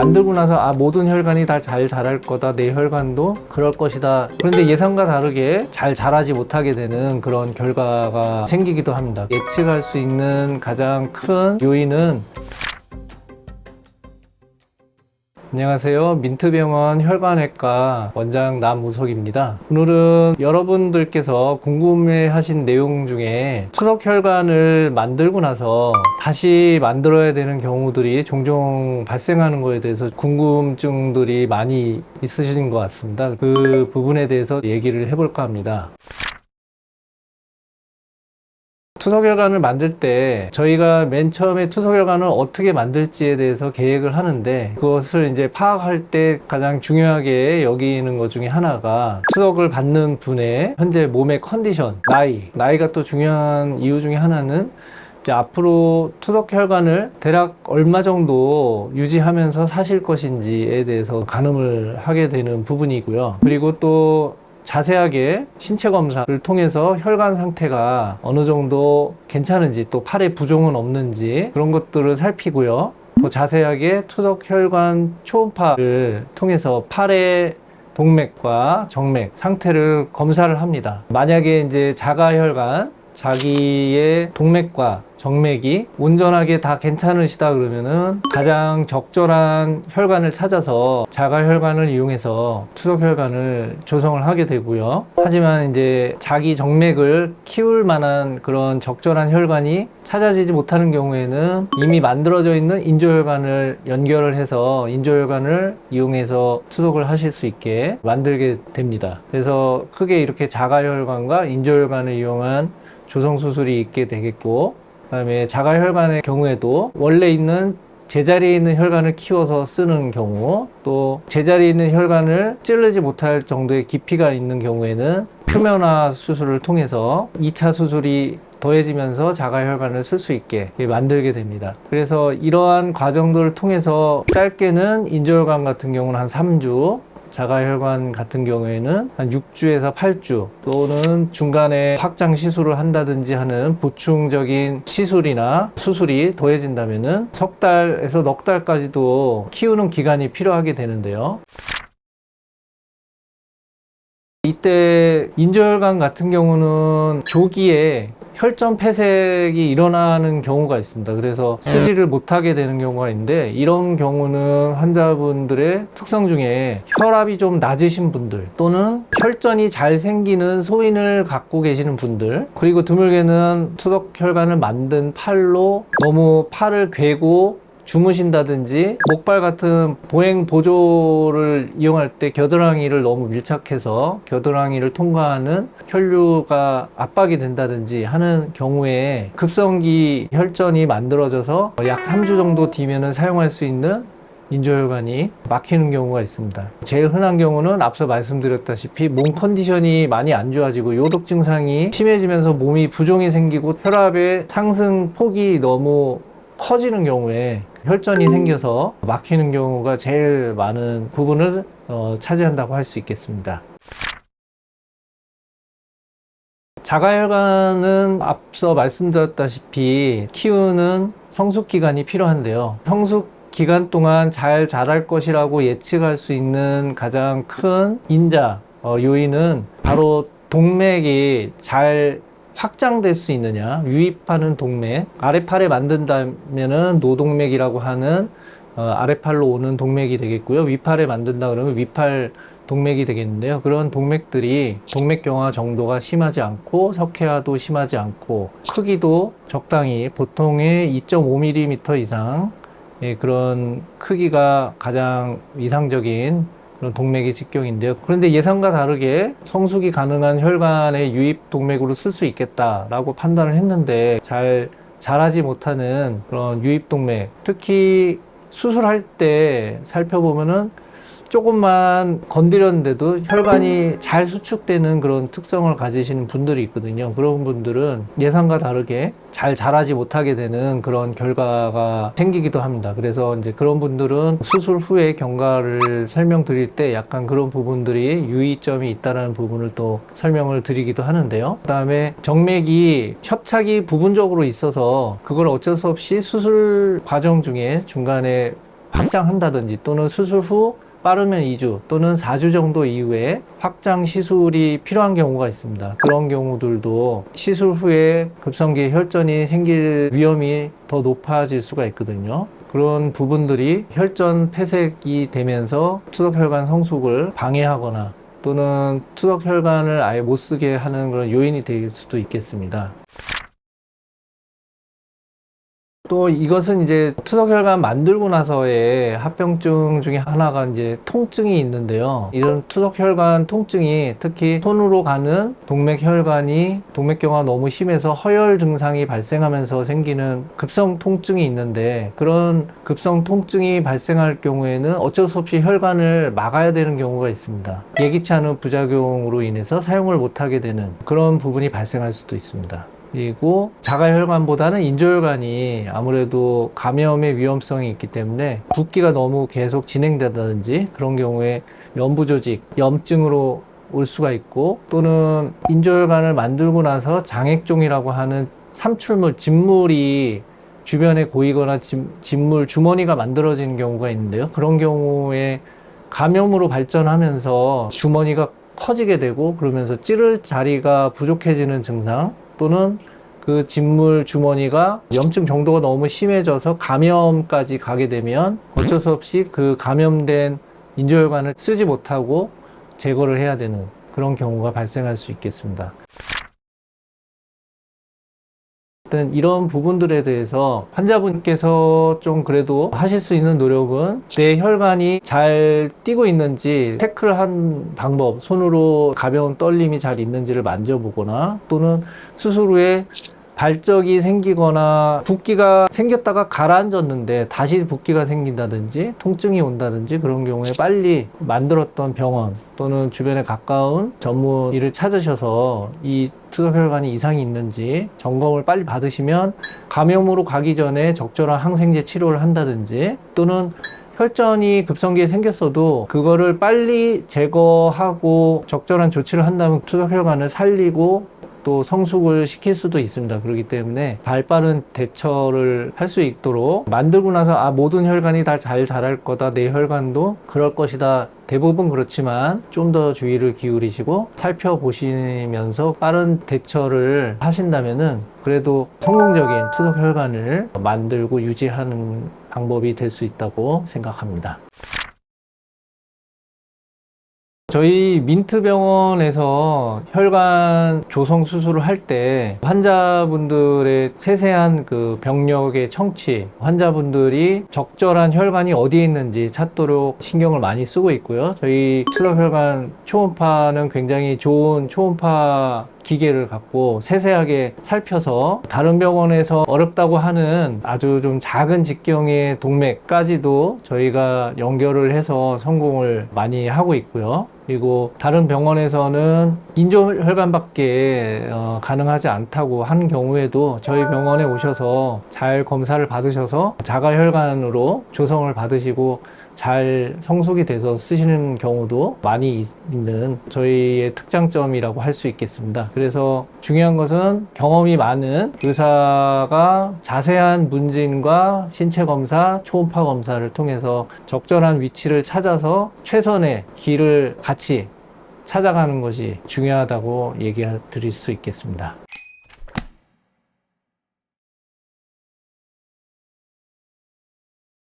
만들고 나서 아 모든 혈관이 다 잘 자랄 거다 내 혈관도 그럴 것이다. 그런데 예상과 다르게 잘 자라지 못하게 되는 그런 결과가 생기기도 합니다. 예측할 수 있는 가장 큰 요인은 안녕하세요. 민트병원 혈관외과 원장 남우석입니다. 오늘은 여러분들께서 궁금해 하신 내용 중에 투석혈관을 만들고 나서 다시 만들어야 되는 경우들이 종종 발생하는 것에 대해서 궁금증들이 많이 있으신 것 같습니다. 그 부분에 대해서 얘기를 해볼까 합니다. 투석혈관을 만들 때 저희가 맨 처음에 투석혈관을 어떻게 만들지에 대해서 계획을 하는데 그것을 이제 파악할 때 가장 중요하게 여기는 것 중에 하나가 투석을 받는 분의 현재 몸의 컨디션, 나이, 나이가 또 중요한 이유 중에 하나는 이제 앞으로 투석 혈관을 대략 얼마 정도 유지하면서 사실 것인지에 대해서 가늠을 하게 되는 부분이고요. 그리고 또 자세하게 신체 검사를 통해서 혈관 상태가 어느 정도 괜찮은지 또 팔에 부종은 없는지 그런 것들을 살피고요. 더 자세하게 투석 혈관 초음파를 통해서 팔의 동맥과 정맥 상태를 검사를 합니다. 만약에 이제 자가혈관 자기의 동맥과 정맥이 온전하게 다 괜찮으시다 그러면은 가장 적절한 혈관을 찾아서 자가혈관을 이용해서 투석혈관을 조성을 하게 되고요. 하지만 이제 자기 정맥을 키울 만한 그런 적절한 혈관이 찾아지지 못하는 경우에는 이미 만들어져 있는 인조혈관을 연결을 해서 인조혈관을 이용해서 투석을 하실 수 있게 만들게 됩니다. 그래서 크게 이렇게 자가혈관과 인조혈관을 이용한 조성 수술이 있게 되겠고 그다음에 자가혈관의 경우에도 원래 있는 제자리에 있는 혈관을 키워서 쓰는 경우 또 제자리에 있는 혈관을 찌르지 못할 정도의 깊이가 있는 경우에는 표면화 수술을 통해서 2차 수술이 더해지면서 자가혈관을 쓸 수 있게 만들게 됩니다. 그래서 이러한 과정들을 통해서 짧게는 인조혈관 같은 경우는 한 3주, 자가혈관 같은 경우에는 한 6주에서 8주 또는 중간에 확장 시술을 한다든지 하는 보충적인 시술이나 수술이 더해진다면은 석 달에서 넉 달까지도 키우는 기간이 필요하게 되는데요. 이때 인조혈관 같은 경우는 조기에 혈전 폐색이 일어나는 경우가 있습니다. 그래서 쓰지를 못하게 되는 경우가 있는데 이런 경우는 환자분들의 특성 중에 혈압이 좀 낮으신 분들 또는 혈전이 잘 생기는 소인을 갖고 계시는 분들 그리고 드물게는 투석 혈관을 만든 팔로 너무 팔을 괴고 주무신다든지 목발 같은 보행 보조를 이용할 때 겨드랑이를 너무 밀착해서 겨드랑이를 통과하는 혈류가 압박이 된다든지 하는 경우에 급성기 혈전이 만들어져서 약 3주 정도 뒤면은 사용할 수 있는 인조혈관이 막히는 경우가 있습니다. 제일 흔한 경우는 앞서 말씀드렸다시피 몸 컨디션이 많이 안 좋아지고 요독 증상이 심해지면서 몸이 부종이 생기고 혈압의 상승 폭이 너무 커지는 경우에 혈전이 생겨서 막히는 경우가 제일 많은 부분을 어, 차지한다고 할 수 있겠습니다. 자가혈관은 앞서 말씀드렸다시피 키우는 성숙 기간이 필요한데요. 성숙 기간 동안 잘 자랄 것이라고 예측할 수 있는 가장 큰 인자 어, 요인은 바로 동맥이 잘 확장될 수 있느냐? 유입하는 동맥 아래팔에 만든다면은 노동맥이라고 하는 어, 아래팔로 오는 동맥이 되겠고요. 위팔에 만든다 그러면 위팔 동맥이 되겠는데요. 그런 동맥들이 동맥경화 정도가 심하지 않고 석회화도 심하지 않고 크기도 적당히 보통의 2.5mm 이상 예, 그런 크기가 가장 이상적인 그런 동맥의 직경인데요. 그런데 예상과 다르게 성숙이 가능한 혈관의 유입 동맥으로 쓸 수 있겠다라고 판단을 했는데 잘 자라지 못하는 그런 유입 동맥, 특히 수술할 때 살펴보면은 조금만 건드렸는데도 혈관이 잘 수축되는 그런 특성을 가지시는 분들이 있거든요. 그런 분들은 예상과 다르게 잘 자라지 못하게 되는 그런 결과가 생기기도 합니다. 그래서 이제 그런 분들은 수술 후에 경과를 설명드릴 때 약간 그런 부분들이 유의점이 있다는 부분을 또 설명을 드리기도 하는데요. 그 다음에 정맥이 협착이 부분적으로 있어서 그걸 어쩔 수 없이 수술 과정 중에 중간에 확장한다든지 또는 수술 후 빠르면 2주 또는 4주 정도 이후에 확장 시술이 필요한 경우가 있습니다. 그런 경우들도 시술 후에 급성기 혈전이 생길 위험이 더 높아질 수가 있거든요. 그런 부분들이 혈전 폐색이 되면서 투석혈관 성숙을 방해하거나 또는 투석혈관을 아예 못 쓰게 하는 그런 요인이 될 수도 있겠습니다. 또 이것은 이제 투석혈관 만들고 나서의 합병증 중에 하나가 이제 통증이 있는데요. 이런 투석혈관 통증이 특히 손으로 가는 동맥혈관이 동맥경화가 너무 심해서 허열 증상이 발생하면서 생기는 급성 통증이 있는데 그런 급성 통증이 발생할 경우에는 어쩔 수 없이 혈관을 막아야 되는 경우가 있습니다. 예기치 않은 부작용으로 인해서 사용을 못하게 되는 그런 부분이 발생할 수도 있습니다. 그리고 자가혈관보다는 인조혈관이 아무래도 감염의 위험성이 있기 때문에 붓기가 너무 계속 진행되다든지 그런 경우에 염부조직, 염증으로 올 수가 있고 또는 인조혈관을 만들고 나서 장액종이라고 하는 삼출물, 진물이 주변에 고이거나 진, 진물 주머니가 만들어지는 경우가 있는데요. 그런 경우에 감염으로 발전하면서 주머니가 커지게 되고 그러면서 찌를 자리가 부족해지는 증상 또는 그 진물 주머니가 염증 정도가 너무 심해져서 감염까지 가게 되면 어쩔 수 없이 그 감염된 인조혈관을 쓰지 못하고 제거를 해야 되는 그런 경우가 발생할 수 있겠습니다. 어떤 이런 부분들에 대해서 환자분께서 좀 그래도 하실 수 있는 노력은 내 혈관이 잘 뛰고 있는지 체크를 한 방법, 손으로 가벼운 떨림이 잘 있는지를 만져보거나 또는 수술 후에 발적이 생기거나 붓기가 생겼다가 가라앉았는데 다시 붓기가 생긴다든지 통증이 온다든지 그런 경우에 빨리 만들었던 병원 또는 주변에 가까운 전문의를 찾으셔서 이 투석혈관이 이상이 있는지 점검을 빨리 받으시면 감염으로 가기 전에 적절한 항생제 치료를 한다든지 또는 혈전이 급성기에 생겼어도 그거를 빨리 제거하고 적절한 조치를 한다면 투석혈관을 살리고 또 성숙을 시킬 수도 있습니다. 그렇기 때문에 발빠른 대처를 할 수 있도록 만들고 나서 아 모든 혈관이 다 잘 자랄 거다 내 혈관도 그럴 것이다 대부분 그렇지만 좀 더 주의를 기울이시고 살펴보시면서 빠른 대처를 하신다면은 그래도 성공적인 투석 혈관을 만들고 유지하는 방법이 될 수 있다고 생각합니다. 저희 민트병원에서 혈관 조성 수술을 할 때 환자분들의 세세한 그 병력의 청취, 환자분들이 적절한 혈관이 어디에 있는지 찾도록 신경을 많이 쓰고 있고요. 저희 투석혈관 초음파는 굉장히 좋은 초음파 기계를 갖고 세세하게 살펴서 다른 병원에서 어렵다고 하는 아주 좀 작은 직경의 동맥까지도 저희가 연결을 해서 성공을 많이 하고 있고요. 그리고 다른 병원에서는 인조혈관밖에 어, 가능하지 않다고 하는 경우에도 저희 병원에 오셔서 잘 검사를 받으셔서 자가혈관으로 조성을 받으시고 잘 성숙이 돼서 쓰시는 경우도 많이 있는 저희의 특장점이라고 할 수 있겠습니다. 그래서 중요한 것은 경험이 많은 의사가 자세한 문진과 신체 검사, 초음파 검사를 통해서 적절한 위치를 찾아서 최선의 길을 같이 찾아가는 것이 중요하다고 얘기 드릴 수 있겠습니다.